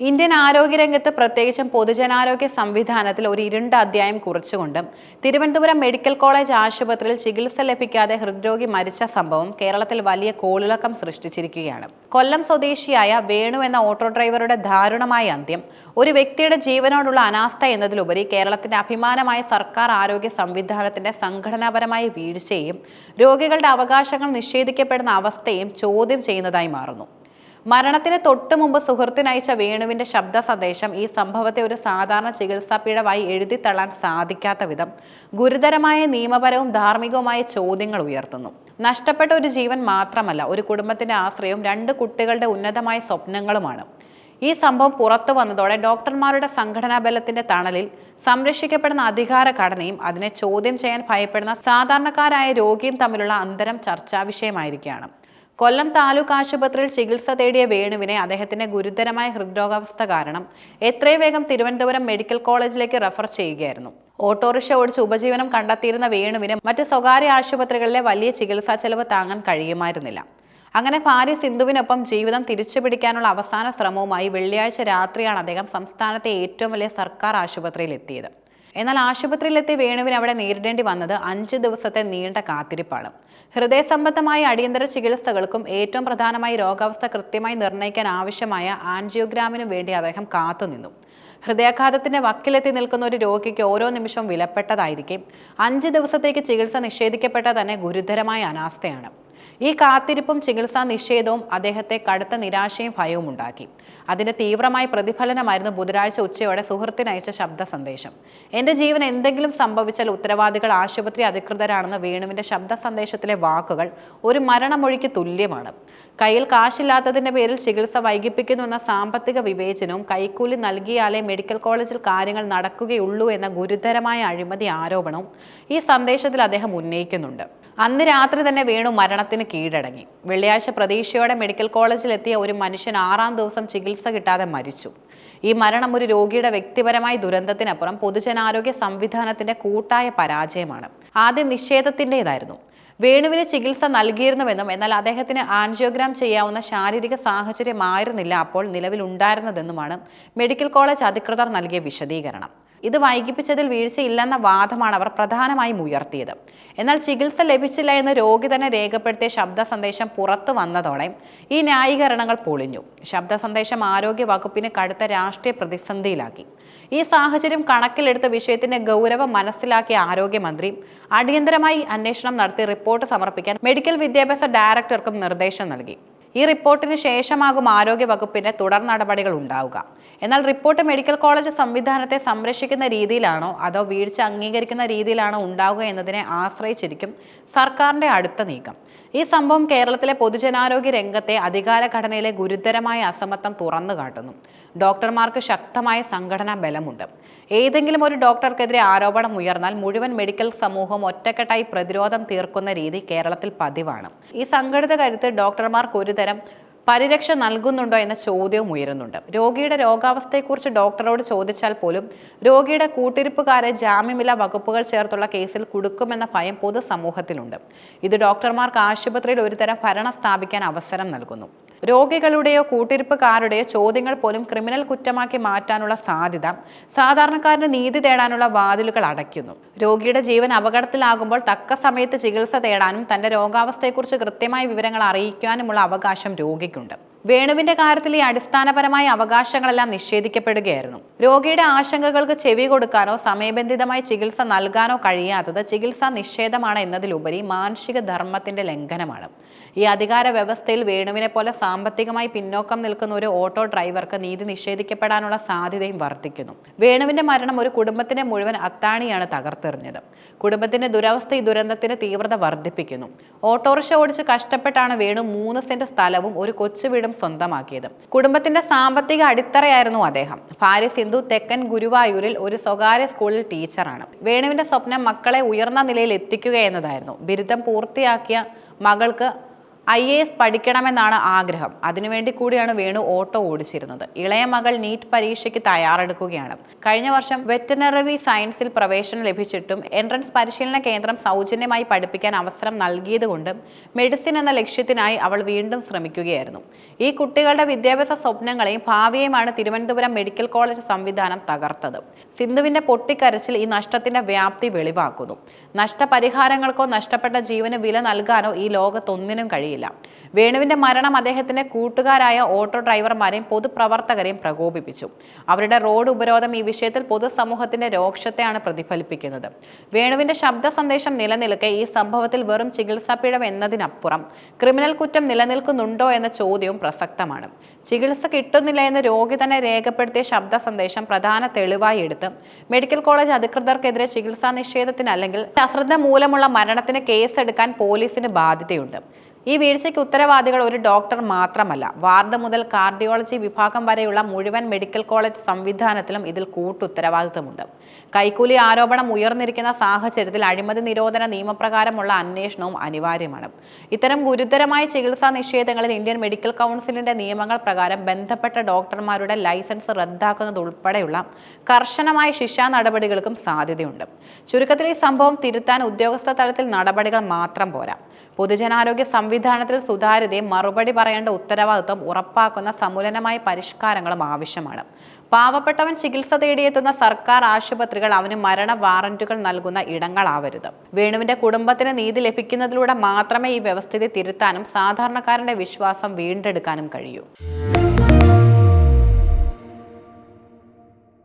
Indian ആരോഗ്യരംഗത്ത് പ്രത്യേകിച്ചും പൊതുജനാരോഗ്യ സംവിധാനത്തിൽ ഒരു ഇരുണ്ട അധ്യായം കുറിച്ചുകൊണ്ട് തിരുവനന്തപുരം മെഡിക്കൽ കോളേജ് ആശുപത്രിയിൽ ചികിത്സ ലഭിക്കാതെ ഹൃദ്രോഗി മരിച്ച സംഭവം കേരളത്തിൽ വലിയ കോളിളക്കം സൃഷ്ടിച്ചിരിക്കുകയാണ്. കൊല്ലം സ്വദേശിയായ വേണു എന്ന ഓട്ടോ ഡ്രൈവറുടെ ദാരുണമായ അന്ത്യം ഒരു വ്യക്തിയുടെ ജീവനോടുള്ള അനാസ്ഥ എന്നതിലുപരി കേരളത്തിന്റെ അഭിമാനമായ സർക്കാർ ആരോഗ്യ സംവിധാനത്തിന്റെ സംഘടനാപരമായ വീഴ്ചയും രോഗികളുടെ അവകാശങ്ങൾ നിഷേധിക്കപ്പെടുന്ന അവസ്ഥയും ചോദ്യം ചെയ്യുന്നതായി മാറുന്നു. മരണത്തിന് തൊട്ടു മുമ്പ് സുഹൃത്തിനയച്ച വേണുവിന്റെ ശബ്ദ സന്ദേശം ഈ സംഭവത്തെ ഒരു സാധാരണ ചികിത്സാ പിഴവായി എഴുതിത്തള്ളാൻ സാധിക്കാത്ത വിധം ഗുരുതരമായ നിയമപരവും ധാർമ്മികവുമായ ചോദ്യങ്ങൾ ഉയർത്തുന്നു. നഷ്ടപ്പെട്ട ഒരു ജീവൻ മാത്രമല്ല ഒരു കുടുംബത്തിന്റെ ആശ്രയവും രണ്ട് കുട്ടികളുടെ ഉന്നതമായ സ്വപ്നങ്ങളുമാണ്. ഈ സംഭവം പുറത്തു വന്നതോടെ ഡോക്ടർമാരുടെ സംഘടനാ ബലത്തിന്റെ തണലിൽ സംരക്ഷിക്കപ്പെടുന്ന അധികാര ഘടനയും അതിനെ ചോദ്യം ചെയ്യാൻ ഭയപ്പെടുന്ന സാധാരണക്കാരായ രോഗിയും തമ്മിലുള്ള അന്തരം ചർച്ചാ വിഷയമായിരിക്കുകയാണ്. കൊല്ലം താലൂക്ക് ആശുപത്രിയിൽ ചികിത്സ തേടിയ വേണുവിനെ അദ്ദേഹത്തിന്റെ ഗുരുതരമായ ഹൃദ്രോഗാവസ്ഥ കാരണം എത്രയും വേഗം തിരുവനന്തപുരം മെഡിക്കൽ കോളേജിലേക്ക് റഫർ ചെയ്യുകയായിരുന്നു. ഓട്ടോറിക്ഷ ഓടിച്ച് ഉപജീവനം കണ്ടെത്തിയിരുന്ന വേണുവിന് മറ്റ് സ്വകാര്യ ആശുപത്രികളിലെ വലിയ ചികിത്സാ ചെലവ് താങ്ങാൻ കഴിയുമായിരുന്നില്ല. അങ്ങനെ ഭാര്യ സിന്ധുവിനൊപ്പം ജീവിതം തിരിച്ചുപിടിക്കാനുള്ള അവസാന ശ്രമവുമായി വെള്ളിയാഴ്ച രാത്രിയാണ് അദ്ദേഹം സംസ്ഥാനത്തെ ഏറ്റവും വലിയ സർക്കാർ ആശുപത്രിയിൽ എത്തിയത് എന്നാൽ ആശുപത്രിയിലെത്തി വേണുവിന് അവിടെ നേരിടേണ്ടി വന്നത് അഞ്ച് ദിവസത്തെ നീണ്ട കാത്തിരിപ്പാണ്. ഹൃദയ സംബന്ധമായ അടിയന്തര ചികിത്സകൾക്കും ഏറ്റവും പ്രധാനമായി രോഗാവസ്ഥ കൃത്യമായി നിർണയിക്കാൻ ആവശ്യമായ ആൻജിയോഗ്രാമിനു വേണ്ടി അദ്ദേഹം കാത്തുനിന്നു. ഹൃദയാഘാതത്തിന്റെ വക്കിലെത്തി നിൽക്കുന്ന ഒരു രോഗിക്ക് ഓരോ നിമിഷവും വിലപ്പെട്ടതായിരിക്കും. അഞ്ച് ദിവസത്തേക്ക് ചികിത്സ നിഷേധിക്കപ്പെട്ട തന്നെ ഗുരുതരമായ അനാസ്ഥയാണ്. ഈ കാത്തിരിപ്പും ചികിത്സാ നിഷേധവും അദ്ദേഹത്തെ കടുത്ത നിരാശയും ഭയവും ഉണ്ടാക്കി. അതിന്റെ തീവ്രമായ പ്രതിഫലനമായിരുന്നു ബുധനാഴ്ച ഉച്ചയോടെ സുഹൃത്തിനയച്ച ശബ്ദ സന്ദേശം. എന്റെ ജീവൻ എന്തെങ്കിലും സംഭവിച്ചാൽ ഉത്തരവാദികൾ ആശുപത്രി അധികൃതരാണെന്ന വേണുവിന്റെ ശബ്ദ സന്ദേശത്തിലെ വാക്കുകൾ ഒരു മരണമൊഴിക്ക് തുല്യമാണ്. കയ്യിൽ കാശില്ലാത്തതിന്റെ പേരിൽ ചികിത്സ വൈകിപ്പിക്കുന്നുവെന്ന സാമ്പത്തിക വിവേചനവും കൈക്കൂലി നൽകിയാലേ മെഡിക്കൽ കോളേജിൽ കാര്യങ്ങൾ നടക്കുകയുള്ളൂ എന്ന ഗുരുതരമായ അഴിമതി ആരോപണവും ഈ സന്ദേശത്തിൽ അദ്ദേഹം ഉന്നയിക്കുന്നുണ്ട്. അന്ന് രാത്രി തന്നെ വേണു മരണത്തിന് കീഴടങ്ങി. വെള്ളിയാഴ്ച പ്രതീക്ഷയോടെ മെഡിക്കൽ കോളേജിൽ എത്തിയ ഒരു മനുഷ്യൻ ആറാം ദിവസം ചികിത്സ കിട്ടാതെ മരിച്ചു. ഈ മരണം ഒരു രോഗിയുടെ വ്യക്തിപരമായ ദുരന്തത്തിനപ്പുറം പൊതുജനാരോഗ്യ സംവിധാനത്തിന്റെ കൂട്ടായ പരാജയമാണ്. ആദ്യം നിഷേധത്തിന്റെതായിരുന്നു വേണുവിന് ചികിത്സ നൽകിയിരുന്നുവെന്നും എന്നാൽ അദ്ദേഹത്തിന് ആൻജിയോഗ്രാം ചെയ്യാവുന്ന ശാരീരിക സാഹചര്യമായിരുന്നില്ല അപ്പോൾ നിലവിലുണ്ടായിരുന്നതെന്നുമാണ് മെഡിക്കൽ കോളേജ് അധികൃതർ നൽകിയ വിശദീകരണം. ഇത് വൈകിപ്പിച്ചതിൽ വീഴ്ചയില്ലെന്ന വാദമാണ് അവർ പ്രധാനമായും ഉയർത്തിയത്. എന്നാൽ ചികിത്സ ലഭിച്ചില്ല എന്ന് രോഗി തന്നെ രേഖപ്പെടുത്തിയ ശബ്ദ സന്ദേശം പുറത്തു വന്നതോടെ ഈ ന്യായീകരണങ്ങൾ പൊളിഞ്ഞു. ശബ്ദ സന്ദേശം ആരോഗ്യ വകുപ്പിന് കടുത്ത രാഷ്ട്രീയ പ്രതിസന്ധിയിലാക്കി. ഈ സാഹചര്യം കണക്കിലെടുത്ത വിഷയത്തിന്റെ ഗൗരവം മനസ്സിലാക്കിയ ആരോഗ്യമന്ത്രി അടിയന്തരമായി അന്വേഷണം നടത്തി റിപ്പോർട്ട് സമർപ്പിക്കാൻ മെഡിക്കൽ വിദ്യാഭ്യാസ ഡയറക്ടർക്കും നിർദ്ദേശം നൽകി. ഈ റിപ്പോർട്ടിന് ശേഷമാകും ആരോഗ്യ വകുപ്പിന്റെ തുടർ നടപടികൾ ഉണ്ടാവുക. എന്നാൽ റിപ്പോർട്ട് മെഡിക്കൽ കോളേജ് സംവിധാനത്തെ സംരക്ഷിക്കുന്ന രീതിയിലാണോ അതോ വീഴ്ച അംഗീകരിക്കുന്ന രീതിയിലാണോ ഉണ്ടാവുക എന്നതിനെ ആശ്രയിച്ചിരിക്കും സർക്കാരിന്റെ അടുത്ത നീക്കം. ഈ സംഭവം കേരളത്തിലെ പൊതുജനാരോഗ്യ രംഗത്തെ അധികാര ഘടനയിലെ ഗുരുതരമായ അസമത്വം തുറന്നു കാട്ടുന്നു. ഡോക്ടർമാർക്ക് ശക്തമായ സംഘടനാ ബലമുണ്ട്. ഏതെങ്കിലും ഒരു ഡോക്ടർക്കെതിരെ ആരോപണം ഉയർന്നാൽ മുഴുവൻ മെഡിക്കൽ സമൂഹം ഒറ്റക്കെട്ടായി പ്രതിരോധം തീർക്കുന്ന രീതി കേരളത്തിൽ പതിവാണ്. ഈ സംഘടിത കരുത്ത് ഡോക്ടർമാർക്ക് ഒരുതരം പരിരക്ഷ നൽകുന്നുണ്ടോ എന്ന ചോദ്യവും ഉയരുന്നുണ്ട്. രോഗിയുടെ രോഗാവസ്ഥയെക്കുറിച്ച് ഡോക്ടറോട് ചോദിച്ചാൽ പോലും രോഗിയുടെ കൂട്ടിരിപ്പുകാരെ ജാമ്യമില്ലാ വകുപ്പുകൾ ചേർത്തുള്ള കേസിൽ കുടുക്കുമെന്ന ഭയം പൊതുസമൂഹത്തിലുണ്ട്. ഇത് ഡോക്ടർമാർക്ക് ആശുപത്രിയിൽ ഒരുതരം ഭരണം സ്ഥാപിക്കാൻ അവസരം നൽകുന്നു. രോഗികളുടെയോ കൂട്ടിരിപ്പുകാരുടെയോ ചോദ്യങ്ങൾ പോലും ക്രിമിനൽ കുറ്റമാക്കി മാറ്റാനുള്ള സാധ്യത സാധാരണക്കാരന് നീതി തേടാനുള്ള വാതിലുകൾ അടയ്ക്കുന്നു. രോഗിയുടെ ജീവൻ അപകടത്തിലാകുമ്പോൾ തക്ക സമയത്ത് ചികിത്സ തേടാനും തന്റെ രോഗാവസ്ഥയെക്കുറിച്ച് കൃത്യമായ വിവരങ്ങൾ അറിയിക്കാനുമുള്ള അവകാശം രോഗിക്കുണ്ട്. വേണുവിന്റെ കാര്യത്തിൽ ഈ അടിസ്ഥാനപരമായ അവകാശങ്ങളെല്ലാം നിഷേധിക്കപ്പെടുകയായിരുന്നു. രോഗിയുടെ ആശങ്കകൾക്ക് ചെവി കൊടുക്കാനോ സമയബന്ധിതമായി ചികിത്സ നൽകാനോ കഴിയാത്തത് ചികിത്സാ നിഷേധമാണ് എന്നതിലുപരി മാനുഷിക ധർമ്മത്തിന്റെ ലംഘനമാണ്. ഈ അധികാര വ്യവസ്ഥയിൽ വേണുവിനെ പോലെ സാമ്പത്തികമായി പിന്നോക്കം നിൽക്കുന്ന ഒരു ഓട്ടോ ഡ്രൈവർക്ക് നീതി നിഷേധിക്കപ്പെടാനുള്ള സാധ്യതയും വർദ്ധിക്കുന്നു. വേണുവിന്റെ മരണം ഒരു കുടുംബത്തിന്റെ മുഴുവൻ അത്താണിയാണ് തകർത്തെറിഞ്ഞത്. കുടുംബത്തിന്റെ ദുരവസ്ഥ ഈ ദുരന്തത്തിന്റെ തീവ്രത വർദ്ധിപ്പിക്കുന്നു. ഓട്ടോറിക്ഷ ഓടിച്ച് കഷ്ടപ്പെട്ടാണ് വേണു മൂന്ന് സെന്റ് സ്ഥലവും ഒരു കൊച്ചു വീടും സ്വന്തമാക്കിയത്. കുടുംബത്തിന്റെ സാമ്പത്തിക അടിത്തറയായിരുന്നു അദ്ദേഹം. ഭാര്യ സിന്ധു തെക്കൻ ഗുരുവായൂരിൽ ഒരു സ്വകാര്യ സ്കൂളിൽ ടീച്ചറാണ്. വേണുവിന്റെ സ്വപ്നം മക്കളെ ഉയർന്ന നിലയിൽ എത്തിക്കുക എന്നതായിരുന്നു. ബിരുദം പൂർത്തിയാക്കിയ മകൾക്ക് ഐ എ എസ് പഠിക്കണമെന്നാണ് ആഗ്രഹം. അതിനുവേണ്ടി കൂടിയാണ് വേണു ഓട്ടോ ഓടിച്ചിരുന്നത്. ഇളയ മകൾ നീറ്റ് പരീക്ഷയ്ക്ക് തയ്യാറെടുക്കുകയാണ്. കഴിഞ്ഞ വർഷം വെറ്ററിനറി സയൻസിൽ പ്രവേശനം ലഭിച്ചിട്ടും എൻട്രൻസ് പരിശീലന കേന്ദ്രം സൗജന്യമായി പഠിപ്പിക്കാൻ അവസരം നൽകിയതുകൊണ്ട് മെഡിസിൻ എന്ന ലക്ഷ്യത്തിനായി അവൾ വീണ്ടും ശ്രമിക്കുകയായിരുന്നു. ഈ കുട്ടികളുടെ വിദ്യാഭ്യാസ സ്വപ്നങ്ങളെയും ഭാവിയെയുമാണ് തിരുവനന്തപുരം മെഡിക്കൽ കോളേജ് സംവിധാനം തകർത്തത്. സിന്ധുവിന്റെ പൊട്ടിക്കരച്ചിൽ ഈ നഷ്ടത്തിന്റെ വ്യാപ്തി വെളിവാക്കുന്നു. നഷ്ടപരിഹാരങ്ങൾക്കോ നഷ്ടപ്പെട്ട ജീവന് വില നൽകാനോ ഈ ലോകത്തൊന്നിനും കഴിയില്ല വേണുവിന്റെ മരണം അദ്ദേഹത്തിന്റെ കൂട്ടുകാരായ ഓട്ടോ ഡ്രൈവർമാരെയും പൊതുപ്രവർത്തകരെയും പ്രകോപിപ്പിച്ചു. അവരുടെ റോഡ് ഉപരോധം ഈ വിഷയത്തിൽ പൊതുസമൂഹത്തിന്റെ രോക്ഷത്തെയാണ് പ്രതിഫലിപ്പിക്കുന്നത്. വേണുവിന്റെ ശബ്ദ സന്ദേശം നിലനിൽക്കെ ഈ സംഭവത്തിൽ വെറും ചികിത്സാ പിഴവ് എന്നതിനപ്പുറം ക്രിമിനൽ കുറ്റം നിലനിൽക്കുന്നുണ്ടോ എന്ന ചോദ്യവും പ്രസക്തമാണ്. ചികിത്സ കിട്ടുന്നില്ല എന്ന് രോഗി തന്നെ രേഖപ്പെടുത്തിയ ശബ്ദ സന്ദേശം പ്രധാന തെളിവായി എടുത്ത് മെഡിക്കൽ കോളേജ് അധികൃതർക്കെതിരെ ചികിത്സാ നിഷേധത്തിന് അല്ലെങ്കിൽ അശ്രദ്ധ മൂലമുള്ള മരണത്തിന് കേസെടുക്കാൻ പോലീസിന് ബാധ്യതയുണ്ട്. ഈ വീഴ്ചയ്ക്ക് ഉത്തരവാദികൾ ഒരു ഡോക്ടർ മാത്രമല്ല. വാർഡ് മുതൽ കാർഡിയോളജി വിഭാഗം വരെയുള്ള മുഴുവൻ മെഡിക്കൽ കോളേജ് സംവിധാനത്തിലും ഇതിൽ കൂട്ടുത്തരവാദിത്തമുണ്ട്. കൈക്കൂലി ആരോപണം ഉയർന്നിരിക്കുന്ന സാഹചര്യത്തിൽ അഴിമതി നിരോധന നിയമപ്രകാരമുള്ള അന്വേഷണവും അനിവാര്യമാണ്. ഇത്തരം ഗുരുതരമായ ചികിത്സാ നിഷേധങ്ങളിൽ ഇന്ത്യൻ മെഡിക്കൽ കൗൺസിലിന്റെ നിയമങ്ങൾ പ്രകാരം ബന്ധപ്പെട്ട ഡോക്ടർമാരുടെ ലൈസൻസ് റദ്ദാക്കുന്നത് ഉൾപ്പെടെയുള്ള കർശനമായ ശിക്ഷാ നടപടികൾക്കും സാധ്യതയുണ്ട്. ചുരുക്കത്തിൽ ഈ സംഭവം തിരുത്താൻ ഉദ്യോഗസ്ഥ തലത്തിൽ നടപടികൾ മാത്രം പോരാ. പൊതുജനാരോഗ്യ സംവിധാനത്തിൽ സുതാര്യതയും മറുപടി പറയേണ്ട ഉത്തരവാദിത്വം ഉറപ്പാക്കുന്ന സമുലനമായ പരിഷ്കാരങ്ങളും ആവശ്യമാണ്. പാവപ്പെട്ടവൻ ചികിത്സ തേടിയെത്തുന്ന സർക്കാർ ആശുപത്രികൾ അവന് മരണ വാറന്റുകൾ നൽകുന്ന ഇടങ്ങളാവരുത്. വേണുവിന്റെ കുടുംബത്തിന് നീതി ലഭിക്കുന്നതിലൂടെ മാത്രമേ ഈ വ്യവസ്ഥിതി തിരുത്താനും സാധാരണക്കാരന്റെ വിശ്വാസം വീണ്ടെടുക്കാനും കഴിയൂ.